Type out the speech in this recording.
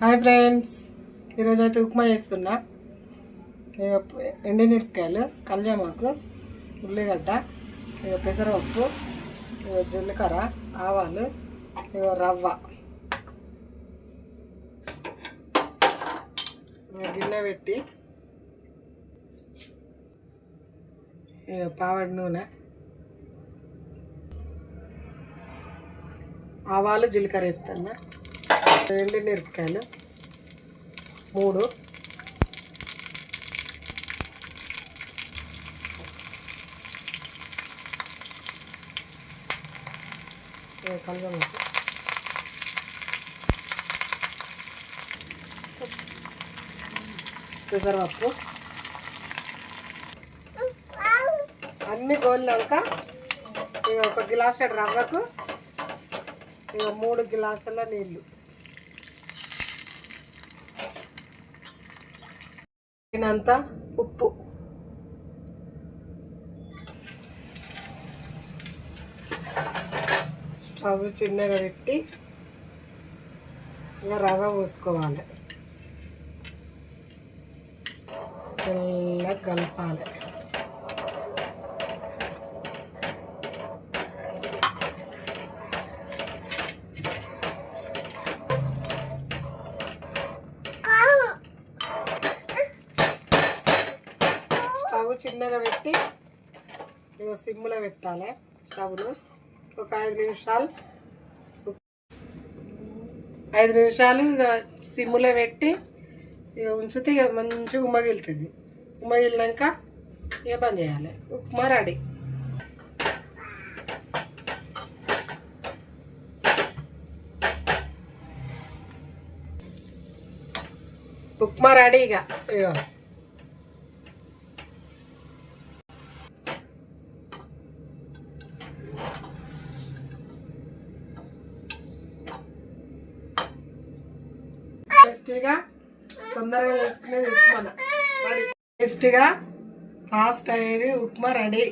Hi friends. ఈరోజు అయితే ఉప్మా చేస్తున్నా. ఎండి మిరపకాయలు కల్జామాకు ఉల్లిగడ్డ ఇక పెసరపప్పు ఇక జీలకర్ర ఆవాలు ఇక రవ్వ. గిన్నె పెట్టి ఇక పావడి నూనె ఆవాలు జీలకర్ర ఎత్తన్నా రెండు మిరపకాయలు. మూడు. కలగలకు పెసరపప్పు. అన్ని గోళ్ళక ఇక ఒక గ్లాసు రవ్వకు. ఇక మూడు గ్లాసుల నీళ్ళు తగినంత ఉప్పు. స్టవ్ చిన్నగా పెట్టి ఇంకా రవ్వ పోసుకోవాలి. మెల్లగా కలపాలి. స్టవ్ చిన్నగా పెట్టి ఇగో సిమ్లో పెట్టాలి స్టవ్ను. ఒక ఐదు నిమిషాలు. ఐదు నిమిషాలు ఇక సిమ్లో పెట్టి ఇక ఉంచితే ఇక మంచిగా ఉమ్మగిలుతుంది ఉమ్మగిలినాక ఇక బంద్ చేయాలి. ఉప్మా రెడీ. ఉప్మా రెడీ ఇక. ఇగో. టేస్టీగా తొందరగా చేసుకునేది ఉప్మా. టేస్టీగా ఫాస్ట్ అయ్యేది ఉప్మా రెడీ.